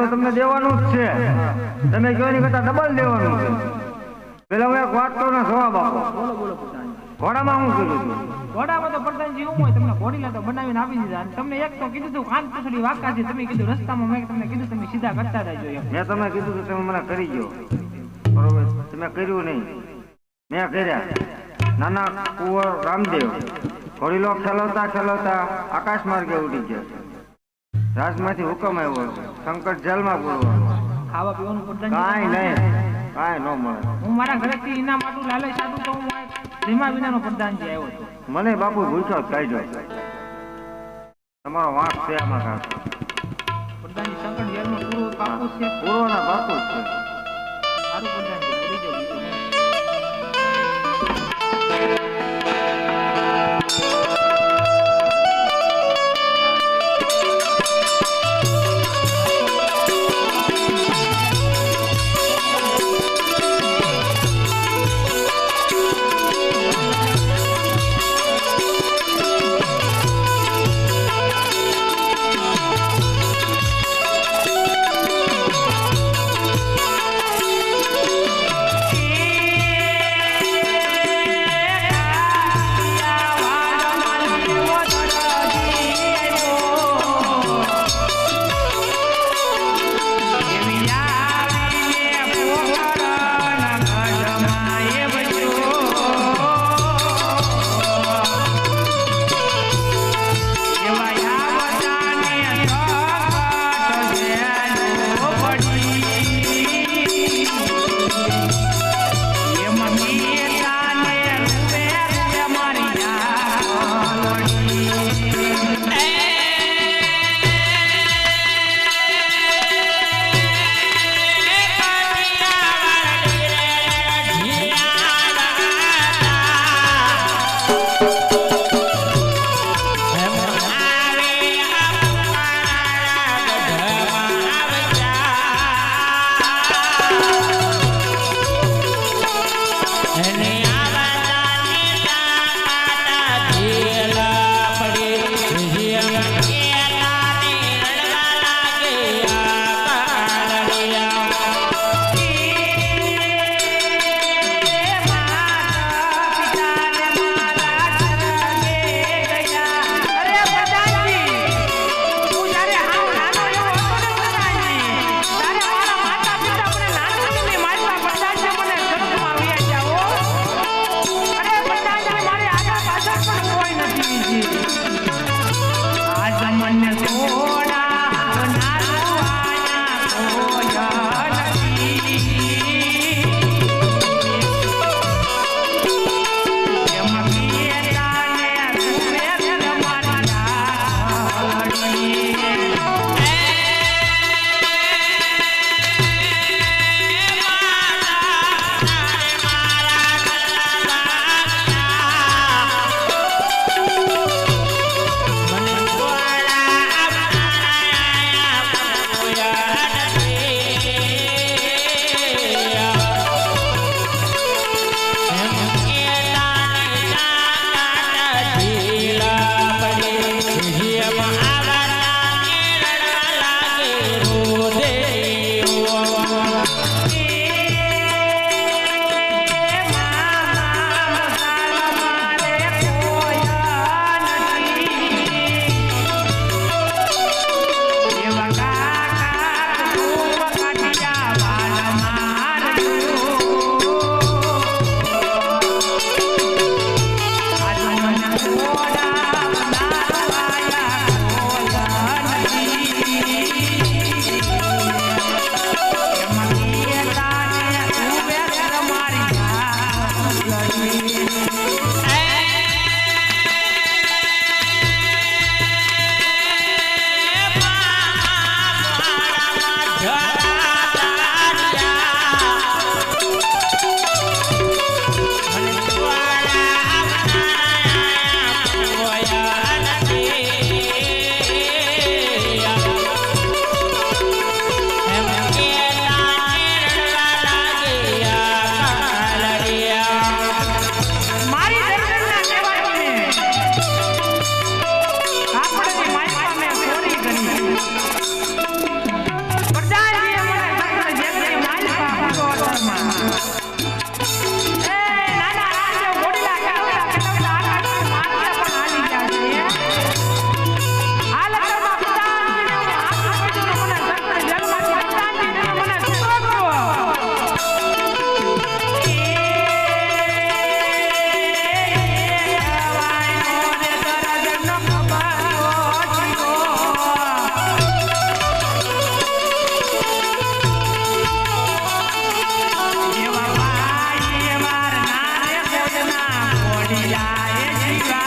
તો તમને દેવાનું જ છે. તમે કયો એની કરતા ડબલ દેવાનું છે. પેલા હું એક વાત કહું ને જવાબ આપો. ઘોડામાં હું કીધું? ઘોડામાં તો પ્રધાનજી હું હોય તમને ઘોડીલા તો બનાવીને આપી દીધા. તમને એક તો કીધું હતું કાન પૂછડી વાકા છે તમે કીધું રસ્તામાં મેં તમને કીધું તમે સીધા કરતા રહેજો મેં તમને કીધું કે તમે મને કરી ગયો બરોબર? તમે કર્યું નહીં. મેં કર્યા. નાના કુંવર રામદેવ. ઘોડીલો ખેલવતા ખેલવતા આકાશ માર્ગે ઉડી ગયા. રાજમાંથી હુકમ આવ્યો સંકટ જેલમાં પૂરવાનો. ખાવા પીવાનું પ્રધાનજી કાંઈ નહીં કાંઈ ન મળે. હું મારા ઘરેથી ઇનામ માટું લાલચ આટલું તો હું ધીમા વિનાનો પ્રધાનજી આવ્યો હતો મને બાપુ ભૂલશો જ કાઢ્યો તમારો વાંક છે આમાં કાંક પ્રધાનજી સંકટ જેલમાં પૂરો પાકું છે. પૂરો ના પાકું છે. જાય જીવા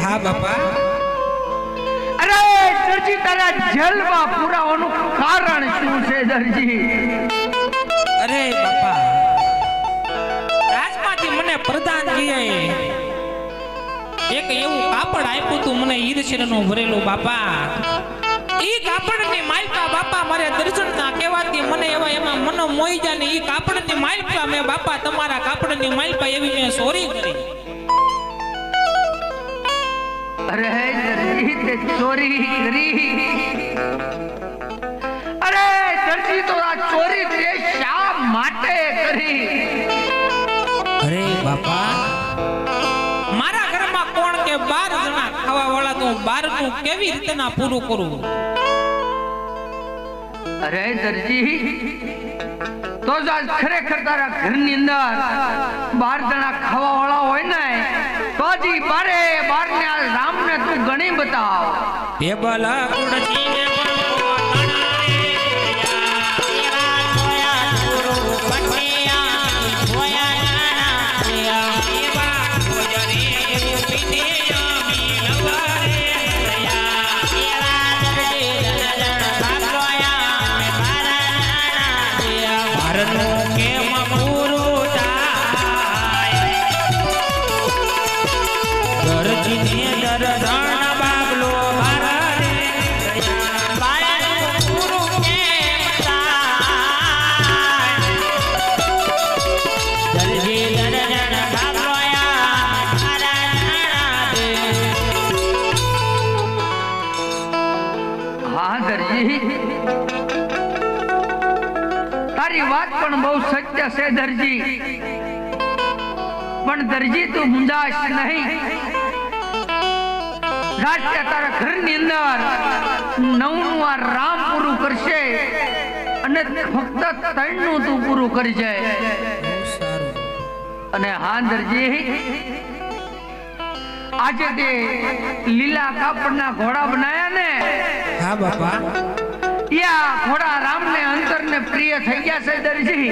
બાપા. અરે દરજી તારા જલમાં પુરાવાનું કારણ શું છે દરજી અરે બાપા. રાજમાંથી મને પ્રધાનજીએ એક એવું કાપડ આપ્યું તું મને ઈરશીરનું ભરેલું બાપા. ઈ કાપડની માલકા બાપા મારે દર્શનના કહેવાથી મને એવા એમાં મનો મોઈ જાય ને ઈ કાપડની માલકા મેં બાપા તમારા કાપડની માલકા એવી મેં સોરી કરી. અરે દરજી તે ચોરી કરી અરે દરજી તો આ ચોરી તે શા માટે કરી? અરે બાપા મારા ઘરમાં કોણ કે બાર જણા ખાવા વાળા તો બારનું કેવી રીતના પૂરું કરું? અરે દરજી તો જ આજ ખરેખર તારા ઘરની અંદર બાર જણા ખાવા વાળા હોય ને તો જી બારે બાર ને આ રામને చెబుతావు ఎబలా కూడా છે દરજી. પણ દરજી તું મુંજાશ નહીં. રાજ્ય તારા ઘરની અંદર નવનું આ રામ પૂરું કરશે અને ફક્ત ત્રણનું તું પૂરું કરજે અને હા દરજી, આજે તે લીલા કાપડના ઘોડા બનાયા ને? હા બાપા. યા ઘોડા રામને અંતરને પ્રિય થઈ ગયા છે દરજી.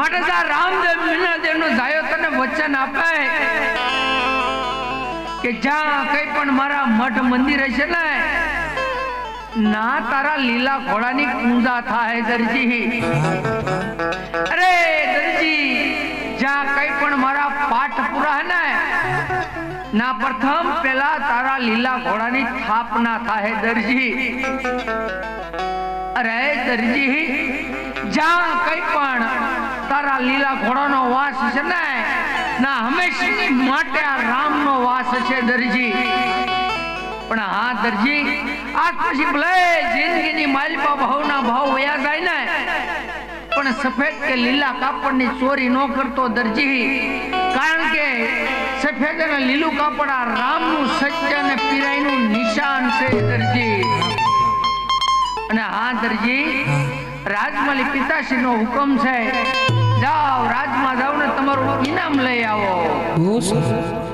માટે તા રામદેવ મીનાદેવનો ધાયો તને વચન આપે. કે જ્યાં કઈ પણ મારા મઠ મંદિર હશે ને, ના તારા લીલા ઘોડાની પૂજા થાય દરજી. અરે દરજી, જ્યાં કઈ પણ મારા પાઠ પૂરા હે ને ના, પ્રથમ પેલા તારા લીલા ઘોડાની સ્થાપના થાય, દરજી. અરે, દરજી, જ્યાં કઈ પણ તારા લીલા ઘોડાનો વાસ છે ને, ના હંમેશા માટે આ રામનો વાસ છે, દરજી. પણ હા, દરજી, આજ પછી ભલે જિંદગીની માલિપા ભાવના ભાવ વયા જાય ને, પણ સફેદ કે લીલા કાપડની ચોરી ન કરતો દરજી. કારણ કે સફેદ અને લીલું કાપડ આ રામનું સત્ય અને પીરાઈનું નિશાન છે, દરજી. અને હા, દરજી પિતાશ્રી પિતાશ્રીનો હુકમ છે. જાઓ રાજમાં જાઓ ને તમારું ઇનામ લઈ આવો.